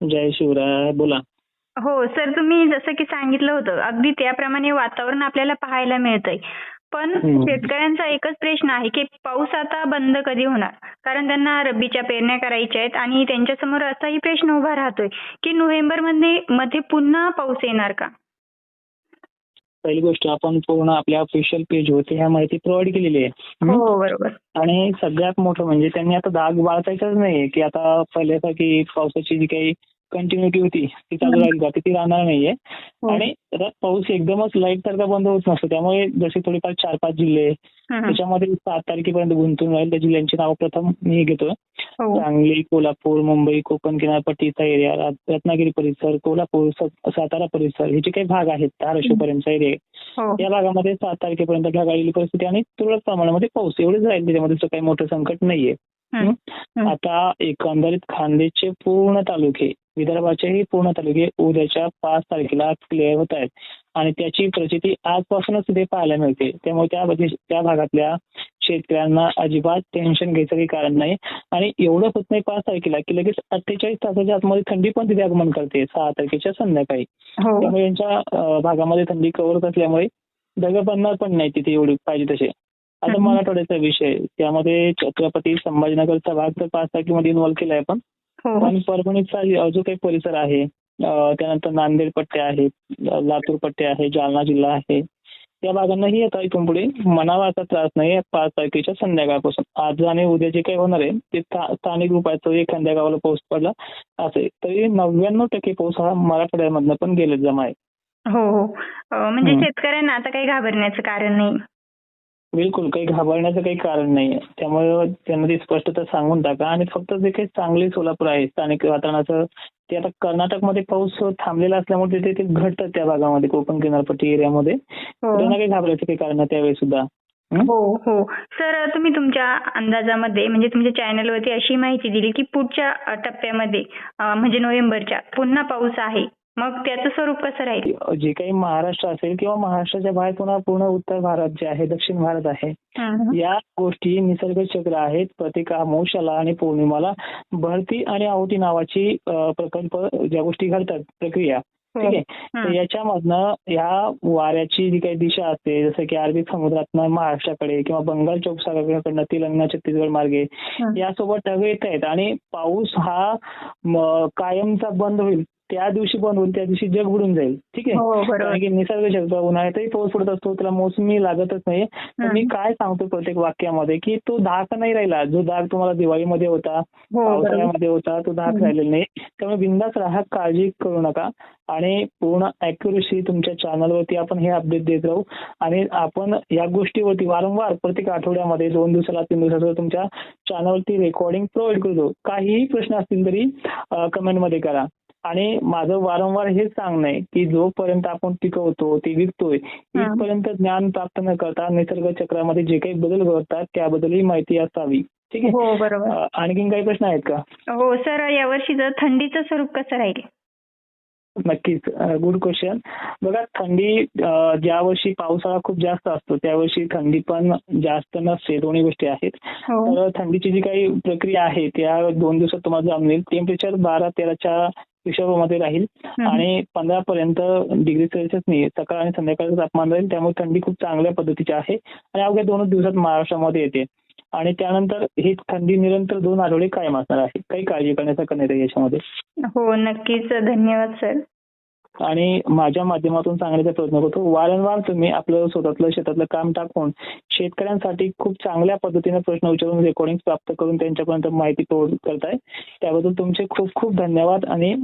जय शिवराय बोला हो सर तुम्ही जसं की सांगितलं होतं अगदी त्याप्रमाणे वातावरण आपल्याला पाहायला मिळतंय पण. शेतकऱ्यांचा एकच प्रश्न आहे की पाऊस आता बंद कधी होणार कारण त्यांना रब्बीच्या पेरण्या करायच्या आहेत आणि त्यांच्यासमोर असाही प्रश्न उभा राहतोय की नोव्हेंबरमध्ये मध्ये पुन्हा पाऊस येणार का पहिली गोष्ट आपण पूर्ण आपल्या ऑफिशियल पेज होते ह्या माहिती प्रोव्हाइड केलेली आहे? हो बरोबर. आणि सगळ्यात मोठं म्हणजे त्यांनी आता दाग बाळगायचाच नाही की आता पहिल्यासारखी पावसाची जी काही कंटिन्युटी होती. ती चालू राहील का ती राहणार नाहीये. हो. आणि पाऊस एकदमच लाइट सारखा बंद होत नसतो. त्यामुळे जसे थोडेफार चार पाच जिल्हे. त्याच्यामध्ये सात तारखेपर्यंत गुंतून राहील. त्या जिल्ह्यांची नाव प्रथम मी घेतो हो. सांगली कोल्हापूर मुंबई कोकण किनारपट्टीचा एरिया रत्नागिरी परिसर कोल्हापूर सातारा परिसर हे जे काही भाग आहेत धाराशिव पर्यंतचा एरिया आहे. हो. या भागामध्ये सात तारखेपर्यंत ढगाळलेली परिस्थिती आणि तुरळक प्रमाणामध्ये पाऊस एवढेच राहील. त्याच्यामध्ये काही मोठं संकट नाहीये. आता एकंदरीत खानदेशचे पूर्ण तालुके विदर्भाचेही पूर्ण तालुके उद्याच्या पाच तारखेला क्लिअर होत आहेत. आणि त्याची प्रचिती आजपासूनच तिथे पाहायला मिळते. त्यामुळे त्या त्या भागातल्या शेतकऱ्यांना अजिबात टेन्शन घ्यायचं काही कारण नाही. आणि एवढं होत नाही पाच तारखेला की लगेच अठ्ठेचाळीस तासाच्या आतमध्ये थंडी पण तिथे आगमन करते. सहा तारखेच्या संध्याकाळी. हो. त्यामुळे यांच्या भागामध्ये थंडी कव्हर असल्यामुळे ढग पडणार पण नाही तिथे एवढी पाहिजे तसे. आता. मराठवाड्याचा विषय. त्यामध्ये छत्रपती संभाजीनगरचा भाग तर पाच तारखेमध्ये इन्व्हॉल्व केलाय पण हो पण परभणीचा जो- जो काही परिसर आहे त्यानंतर नांदेड पट्टे आहेत लातूर पट्टे आहे जालना जिल्हा आहे. त्या भागांनाही आता इथून पुढे मनावा असा त्रास नाही पाच तारखेच्या संध्याकाळपासून. आज आणि उद्या जे काही होणार आहे ते स्था- स्थानिक रूपाचं एखाद्या गावाला पाऊस पडला असेल तरी नव्याण्णव टक्के पाऊस हा मराठवाड्यामधनं पण गेले जमा आहे. हो हो. म्हणजे. शेतकऱ्यांना आता काही घाबरण्याचं कारण नाही. बिलकुल काही घाबरण्याचं काही कारण नाहीये त्यामुळे त्यांना ती स्पष्टता सांगून टाका. आणि फक्त जे काही चांगले सोलापूर आहे स्थानिक वातावरणाचं ते आता कर्नाटकमध्ये पाऊस थांबलेला असल्यामुळे तिथे ते घडतं त्या भागामध्ये कोकण किनारपट्टी एरियामध्ये. हो. त्यांना काही घाबरायचं काही कारण नाही त्यावेळी सुद्धा. हं? हो सर तुम्ही तुमच्या अंदाजामध्ये म्हणजे तुमच्या चॅनलवरती अशी माहिती दिली की पुढच्या टप्प्यामध्ये म्हणजे नोव्हेंबरच्या पुन्हा पाऊस आहे. मग त्याचं स्वरूप कसं राहील जे काही महाराष्ट्र असेल किंवा महाराष्ट्राच्या बाहेर पुन्हा पूर्ण उत्तर भारत जे आहे दक्षिण भारत आहे. या गोष्टी निसर्ग चक्र आहेत प्रत्येक अमावस्याला आणि पौर्णिमाला भरती आणि आहुती नावाची प्रकल्प ज्या गोष्टी घडतात प्रक्रिया ठीक आहे. याच्यामधनं ह्या वाऱ्याची जी काही दिशा असते जसं की अरबी समुद्रातनं महाराष्ट्राकडे किंवा बंगालच्या उपसागराकडनं तेलंगणा छत्तीसगड मार्गे. यासोबत ढग येत आहेत आणि पाऊस हा कायमचा बंद होईल त्या दिवशी बंद होईल त्या दिवशी जग बुडून जाईल. ठीक आहे? हो निसर्ग चक्र उन्हाळ्यातही पाऊस पडत असतो त्याला मोसमी लागतच नाही. मी काय सांगतो प्रत्येक वाक्यामध्ये की तो धाक नाही राहिला. जो धाक तुम्हाला दिवाळीमध्ये होता हो पावसाळ्यामध्ये होता तो धाक. राहिलेला नाही. त्यामुळे बिंदास राहा काळजी करू नका. आणि पूर्ण अॅक्युरेसी तुमच्या चॅनलवरती आपण हे अपडेट देत राहू. आणि आपण या गोष्टीवरती वारंवार प्रत्येक आठवड्यामध्ये दोन दिवसाला तीन दिवसाला तुमच्या चॅनलवरती रेकॉर्डिंग प्रोव्हाइड करतो. काहीही प्रश्न असतील तरी कमेंटमध्ये करा. आणि माझं वारंवार हेच सांगणं आहे की जोपर्यंत आपण टिकवतो ते विकतोय इथपर्यंत ज्ञान प्राप्त न करता निसर्ग चक्रामध्ये जे काही बदल घडतात त्याबद्दलही माहिती असावी. ठीक आहे? हो आणखीन काही प्रश्न आहेत का? हो सर यावर्षीचं थंडीचं स्वरूप कसं राहील? नक्कीच. गुड क्वेश्चन बघा थंडी ज्या वर्षी पावसाळा खूप जास्त असतो त्या वर्षी थंडी पण जास्त नसते दोन्ही गोष्टी आहेत. हो. तर थंडीची जी काही प्रक्रिया आहे त्या दोन दिवसात तुम्हाला जाणवेल टेम्परेचर बारा तेराच्या हिशोबामध्ये राहील. आणि पंधरा पर्यंत डिग्री सेल्सिअस नाही सकाळ आणि संध्याकाळचं तापमान राहील. त्यामुळे थंडी खूप चांगल्या पद्धतीची आहे आणि अवघ्या दोनच दिवसात महाराष्ट्रामध्ये येते. आणि त्यानंतर ही थंडी निरंतर दोन आठवडे कायम असणार आहे. काही काळजी करण्यासारखं नाही याच्यामध्ये हो नक्कीच. धन्यवाद सर आणि माझ्या माध्यमातून सांगण्याचा प्रयत्न करतो वारंवार तुम्ही आपलं स्वतःतलं शेतातलं काम टाकून शेतकऱ्यांसाठी खूप चांगल्या पद्धतीने प्रश्न विचारून रेकॉर्डिंग प्राप्त करून त्यांच्यापर्यंत माहिती करताय. त्याबद्दल तुमचे खूप खूप धन्यवाद आणि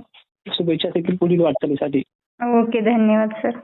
शुभेच्छा देखील पुढील वाटचालीसाठी. ओके धन्यवाद सर